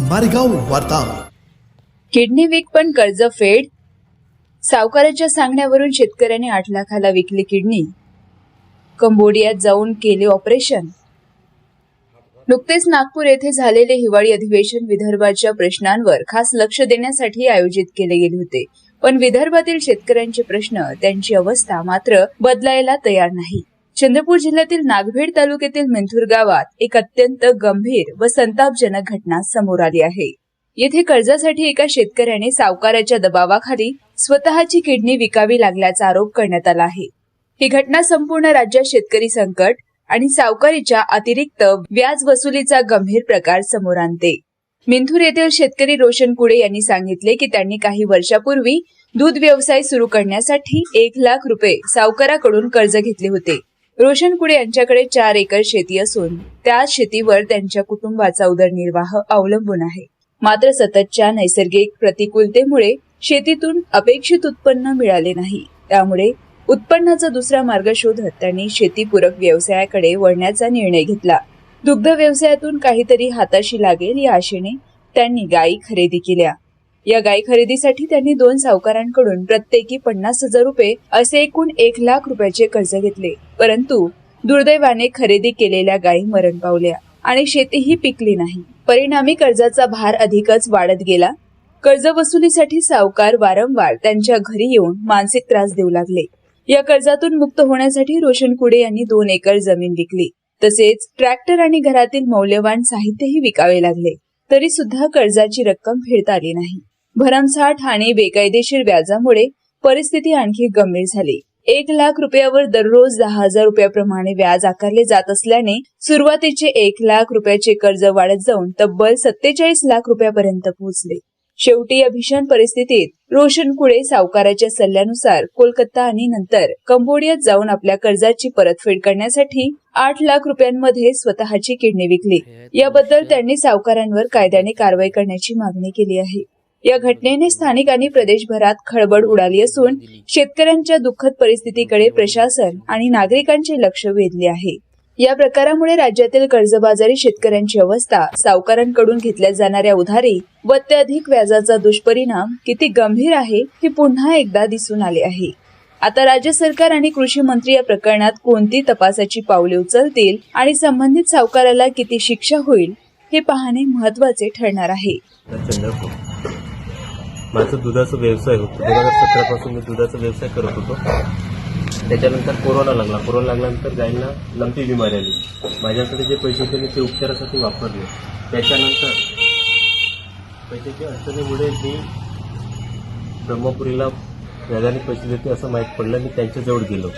मारेगाव वार्ता. किडनी विक पण कर्ज फेड? सावकाराच्या सांगण्यावरून शेतकऱ्याने आठ लाखाला विकली किडनी. कंबोडियात जाऊन केले ऑपरेशन? नुकतेच नागपूर येथे झालेले हिवाळी अधिवेशन विदर्भाच्या प्रश्नांवर खास लक्ष देण्यासाठी आयोजित केले गेले होते. पण विदर्भातील शेतकऱ्यांचे प्रश्न त्यांची अवस्था मात्र बदलायला तयार नाही. चंद्रपूर जिल्ह्यातील नागभेड तालुक्यातील मिंथूर गावात एक अत्यंत गंभीर व संतापजनक घटना समोर आली आहे. येथे कर्जासाठी एका शेतकऱ्याने सावकाराच्या दबावाखाली स्वतःची किडनी विकावी लागल्याचा आरोप करण्यात आला आहे. ही घटना संपूर्ण राज्यात शेतकरी संकट आणि सावकारीच्या अतिरिक्त व्याज वसुलीचा गंभीर प्रकार समोर आणते. मिंथूर येथील शेतकरी रोशन कुडे यांनी सांगितले की त्यांनी काही वर्षापूर्वी दूध व्यवसाय सुरू करण्यासाठी एक लाख रुपये सावकाराकडून कर्ज घेतले होते. रोशन कुडे यांच्याकडे चार एकर शेती असून त्या शेतीवर त्यांच्या कुटुंबाचा उदरनिर्वाह अवलंबून आहे. मात्र सततच्या नैसर्गिक प्रतिकूलतेमुळे शेतीतून अपेक्षित उत्पन्न मिळाले नाही. त्यामुळे उत्पन्नाचा दुसरा मार्ग शोधत त्यांनी शेतीपूरक व्यवसायाकडे वळण्याचा निर्णय घेतला. दुग्ध व्यवसायातून काहीतरी हाताशी लागेल या आशेने त्यांनी गायी खरेदी केल्या. या गायी खरेदीसाठी त्यांनी दोन सावकारांकडून प्रत्येकी पन्नास हजार रुपये असे एकूण एक लाख रुपयाचे कर्ज घेतले. परंतु दुर्दैवाने खरेदी केलेल्या गायी मरण पावल्या आणि शेतीही पिकली नाही. परिणामी कर्जाचा भार अधिकच वाढत गेला. कर्ज वसुलीसाठी सावकार वारंवार त्यांच्या घरी येऊन मानसिक त्रास देऊ लागले. या कर्जातून मुक्त होण्यासाठी रोशन कुडे यांनी दोन एकर जमीन विकली. तसेच ट्रॅक्टर आणि घरातील मौल्यवान साहित्यही विकावे लागले. तरी सुद्धा कर्जाची रक्कम फेडता आली नाही. भरमसाठ आणि बेकायदेशीर व्याजामुळे परिस्थिती आणखी गंभीर झाली. एक लाख रुपयावर दररोज दहा हजार रुपयाप्रमाणे व्याज आकारले जात असल्याने सुरुवातीचे एक लाख रुपयाचे कर्ज वाढत जाऊन तब्बल सत्तेचाळीस लाख रुपयापर्यंत पोहोचले. शेवटी या भीषण परिस्थितीत रोशन कुळे सावकाराच्या सल्ल्यानुसार कोलकाता आणि नंतर कंबोडियात जाऊन आपल्या कर्जाची परतफेड करण्यासाठी आठ लाख रुपयांमध्ये स्वतःची किडनी विकली. याबद्दल त्यांनी सावकारांवर कायद्याने कारवाई करण्याची मागणी केली आहे. या घटनेने स्थानिक आणि प्रदेशभरात खळबळ उडाली असून शेतकऱ्यांच्या दुःखद परिस्थितीकडे प्रशासन आणि नागरिकांचे लक्ष वेधले आहे. या प्रकारामुळे राज्यातील कर्जबाजारी शेतकऱ्यांची अवस्था सावकारांकडून घेतल्या जाणाऱ्या उधारी व अत्याधिक व्याजाचा दुष्परिणाम किती गंभीर आहे हे पुन्हा एकदा दिसून आले आहे. आता राज्य सरकार आणि कृषी मंत्री या प्रकरणात कोणती तपासाची पावले उचलतील आणि संबंधित सावकाराला किती शिक्षा होईल हे पाहणे महत्त्वाचे ठरणार आहे. चंद्रपूर. माझं दुधाचा व्यवसाय होतो. दोन हजार सतरापासून मी दुधाचा व्यवसाय करत होतो. त्याच्यानंतर कोरोना लागला. कोरोना लागल्यानंतर गायींना लंपी बिमारी आली. माझ्याकडे जे पैसे होते मी ते उपचारासाठी वापरले. त्याच्यानंतर पैशाच्या अडचणीमुळे मी ब्रह्मपुरीला व्याजाने पैसे देते असं माहीत पडलं. मी त्यांच्याजवळ गेलो.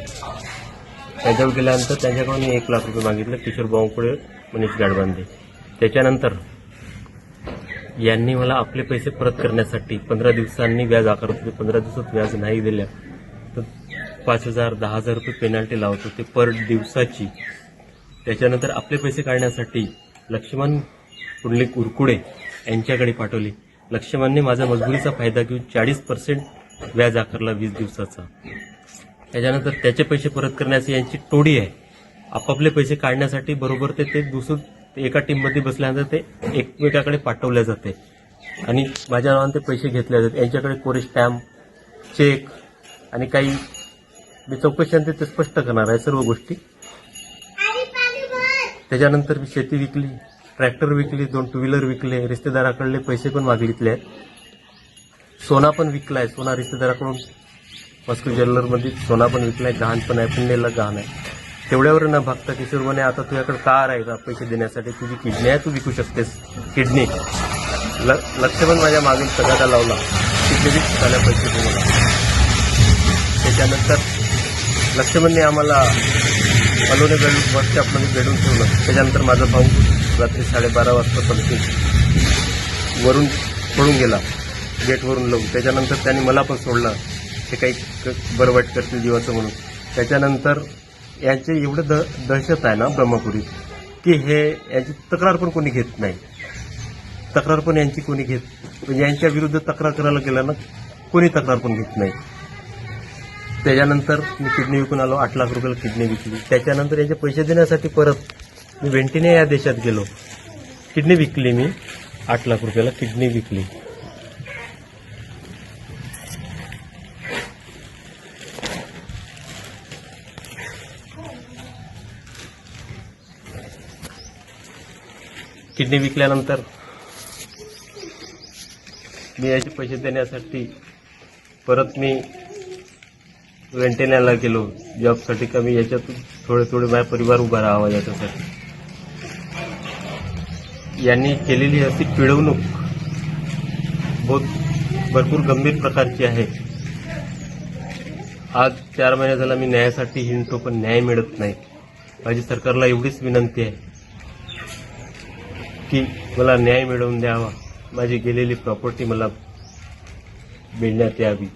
त्यांच्याजवळ गेल्यानंतर त्यांच्याकडून मी एक लाख रुपये मागितले. किशोर बावकुळे मनीष गाडबांधे त्याच्यानंतर यांनी मला आपले पैसे परत करण्यासाठी पंधरा दिवसांनी व्याज आकारत होते. पंधरा दिवसात व्याज नाही दिल्या. तर पाच हजार दहा हजार रुपये पेनाल्टी लावत होते पर दिवसाची. त्याच्यानंतर आपले पैसे काढण्यासाठी लक्ष्मण पुंडलिक उरकुडे यांच्याकडे पाठवले. लक्ष्मणने माझा मजबुरीचा फायदा घेऊन चाळीस पर्सेंट व्याज आकारला वीस दिवसाचा. त्याच्यानंतर त्याचे पैसे परत करण्याची यांची टोडी आहे. आपापले पैसे काढण्यासाठी बरोबर ते ते दुसरं ते एका टीममध्ये बसल्यानंतर ते एकमेकाकडे पाठवले जाते. आणि माझ्या नावाने ते पैसे घेतले जातात. यांच्याकडे कोरे स्टॅम्प चेक आणि काही मी चौकशांत ते स्पष्ट करणार आहे सर्व गोष्टी. त्याच्यानंतर मी शेती विकली ट्रॅक्टर विकली दोन टू व्हीलर विकले रिश्तेदाराकडले पैसे पण मागितले. आहेत सोना पण विकलाय. सोना रिश्तेदाराकडून मस्को ज्वेलरमध्ये सोना पण विकलाय. गहाण पण आहे. पुण्याला गहाण आहे. तेवढ्यावर न भागता किशोर म्हणे आता तुझ्याकडे कार आहे का पैसे देण्यासाठी? तुझी किडनी आहे तू विकू शकतेस. किडनी. ल लक्ष माझ्या मागील सगळ्याला लावला. किडनी झाल्या पैसे दे त्याच्यानंतर लक्ष्मणने आम्हाला अलोने बेडून वर्कशॉपमध्ये भेटून ठेवलं. त्याच्यानंतर माझा भाऊ रात्री साडेबारा वाजता पडतो वरून पडून गेला. गेटवरून लावून. त्याच्यानंतर त्यांनी मला पण सोडलं. ते काही बरं वाईट करतील जीवाचं म्हणून. त्याच्यानंतर यांचे एवढं द दहशत आहे ना ब्रह्मपुरीत की हे यांची तक्रार पण कोणी घेत नाही. तक्रार पण यांची कोणी घेत म्हणजे यांच्या विरुद्ध तक्रार करायला गेलं ना कोणी तक्रार पण घेत नाही. त्याच्यानंतर मी किडनी विकून आलो आठ लाख रुपयाला किडनी विकली. त्याच्यानंतर यांचे पैसे देण्यासाठी परत मी वेंटीने या देशात गेलो. किडनी विकली मी आठ लाख रुपयाला किडनी विकली. किडनी विकल्यानंतर मी याचे पैसे देण्यासाठी परत मी वेंटेण्याला गेलो. जॉबसाठी का मी याच्यातून थोडे थोडे माझा परिवार उभा राहावा याच्यासाठी. यांनी केलेली अशी पिळवणूक बहुत भरपूर गंभीर प्रकारची आहे. आज चार महिने झाला मी न्यायासाठी हिंडतो पण न्याय मिळत नाही. माझी सरकारला एवढीच विनंती आहे. की मला न्याय मिळवून द्यावा. माझी गेलेली प्रॉपर्टी मला मिळण्यात यावी.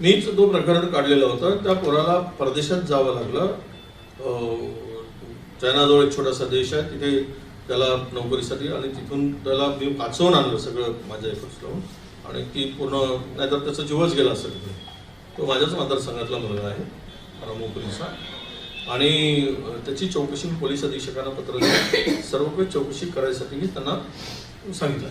मीच तो प्रकरण काढलेला होता त्या पोराला परदेशात जावं लागलं? चायनाजवळ एक छोटासा देश आहे तिथे त्याला नोकरीसाठी आणि तिथून त्याला मी वाचवून आणलं सगळं माझ्या एफर्ट्स लावून. आणि ती पूर्ण नाहीतर त्याचा जीवच गेला असेल तो माझ्याच मतदारसंघातला मुलगा आहे रामू पोलिसा आणि त्याची चौकशी पोलीस अधीक्षकांना पत्र सर्व चौकशी करायसाठी मी त्यांना सांगितलं